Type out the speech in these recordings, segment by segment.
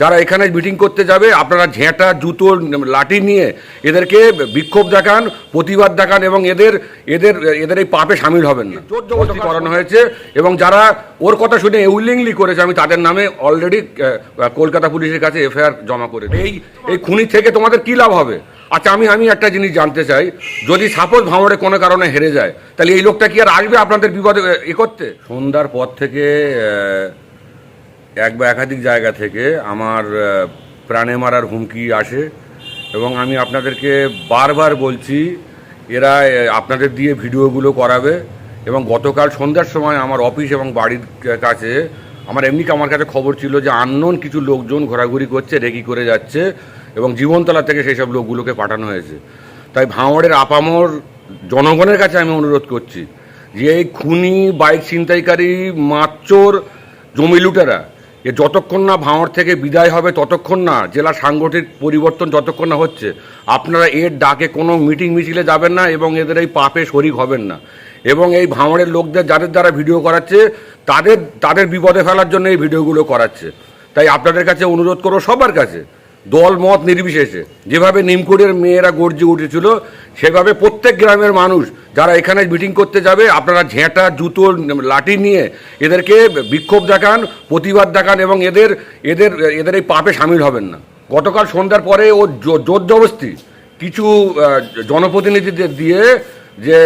যারা এখানে মিটিং করতে যাবে আপনারা ঝেঁটা জুতো লাঠি নিয়ে এদেরকে বিক্ষোভ দেখান প্রতিবাদ দেখান এবং এদের এদের এদের এই পাপে সামিল হবেন না। জোর জবরদস্তি করানো হয়েছে এবং যারা ওর কথা শুনে উইলিংলি করেছে আমি তাদের নামে অলরেডি কলকাতা পুলিশের কাছে এফআইআর জমা করে এই এই খুনি থেকে তোমাদের কি লাভ হবে? আচ্ছা আমি আমি একটা জিনিস জানতে চাই যদি সাপোজ ভাঙড়ে কোনো কারণে হেরে যায় তাহলে এই লোকটা কি আর আসবে আপনাদের বিপদে এ, এ করতে? সন্ধ্যার পর থেকে আহ, এক বা একাধিক জায়গা থেকে আমার প্রাণে মারার হুমকি আসে এবং আমি আপনাদেরকে বারবার বলছি, এরা আপনাদের দিয়ে ভিডিওগুলো করাবে এবং গতকাল সন্ধ্যার সময় আমার অফিস এবং বাড়ির কাছে আমার এমনি আমার কাছে খবর ছিল যে আননোন কিছু লোকজন ঘোরাঘুরি করছে রেকি করে যাচ্ছে এবং জীবনতলা থেকে সেই সব লোকগুলোকে পাঠানো হয়েছে। তাই ভাঙড়ের আপামর জনগণের কাছে আমি অনুরোধ করছি যে এই খুনি, বাইক ছিনতাইকারী, মাচ্চোর, জমি লুটেরা এ যতক্ষণ না ভাঁড় থেকে বিদায় হবে, ততক্ষণ না জেলা সাংগঠনিক পরিবর্তন যতক্ষণ না হচ্ছে, আপনারা এর ডাকে কোনো মিটিং মিছিলে যাবেন না এবং এদের এই পাপে শরিক হবেন না। এবং এই ভাঁড়ের লোকদের যাদের দ্বারা ভিডিও করাচ্ছে, তাদের তাদের বিপদে ফেলার জন্য এই ভিডিওগুলো করাচ্ছে। তাই আপনাদের কাছে অনুরোধ করো সবার কাছে, দল মত নির্বিশেষে, যেভাবে নিমকুড়ের মেয়েরা গর্জে উঠেছিল, সেভাবে প্রত্যেক গ্রামের মানুষ যারা এখানে মিটিং করতে যাবে, আপনারা ঝেঁটা, জুতো, লাঠি নিয়ে এদেরকে বিক্ষোভ দেখান, প্রতিবাদ দেখান এবং এদের এদের এদের এই পাপে সামিল হবেন না। গতকাল সন্ধ্যার পরে ও জোর জবস্তি কিছু জনপ্রতিনিধিদের দিয়ে যে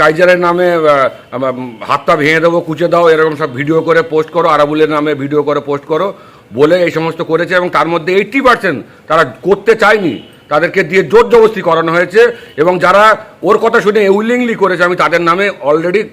কাইজারের নামে হাতটা ভেঙে দেবো, কুচে দাও, এরকম সব ভিডিও করে পোস্ট করো, আরাবুলের নামে ভিডিও করে পোস্ট করো, বলে এই সমস্ত করেছে এবং তার মধ্যে এইট্টি পার্সেন্ট তারা করতে চায়নি। তাদেরকে দিয়ে জোর জবস্তি করানো হয়েছে এবং যারা ওর কথা শুনে উইলিংলি করেছে, আমি তাদের নামে অলরেডি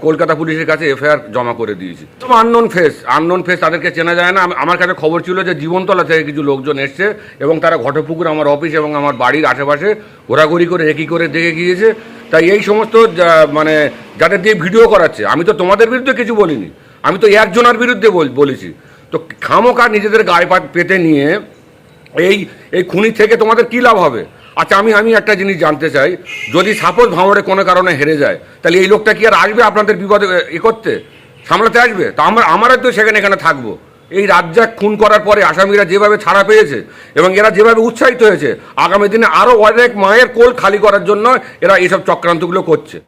কলকাতা পুলিশের কাছে এফআইআর জমা করে দিয়েছি। আননোন ফেস আননোন ফেস তাদেরকে চেনা যায় না। আমার কাছে খবর ছিল যে জীবনতলা থেকে কিছু লোকজন এসছে এবং তারা ঘটপুকুর, আমার অফিস এবং আমার বাড়ির আশেপাশে ঘোরাঘুরি করে একই করে, দেখে গিয়েছে। তাই এই সমস্ত মানে যাদের দিয়ে ভিডিও করাচ্ছে, আমি তো তোমাদের বিরুদ্ধে কিছু বলিনি। আমি তো একজনের বিরুদ্ধে বল- বলেছি। তো খামোকা নিজেদের গায়ে পেতে নিয়ে এই এই খুনি থেকে তোমাদের কি লাভ হবে? আচ্ছা আমি আমি একটা জিনিস জানতে চাই। যদি সাপোজ ভাঙড়ে কোনো কারণে হেরে যায় তাহলে এই লোকটা কি আর আসবে আপনাদের বিপদে এ, করতে? সামলাতে আসবে? তো আমরা আমারও তো সেখানে এখানে থাকব। এই রাজ্জাক খুন করার পরে আসামিরা যেভাবে ছাড়া পেয়েছে এবং এরা যেভাবে উৎসাহিত হয়েছে আগামী দিনে আরও অনেক মায়ের কোল খালি করার জন্য এরা এইসব চক্রান্তগুলো করছে।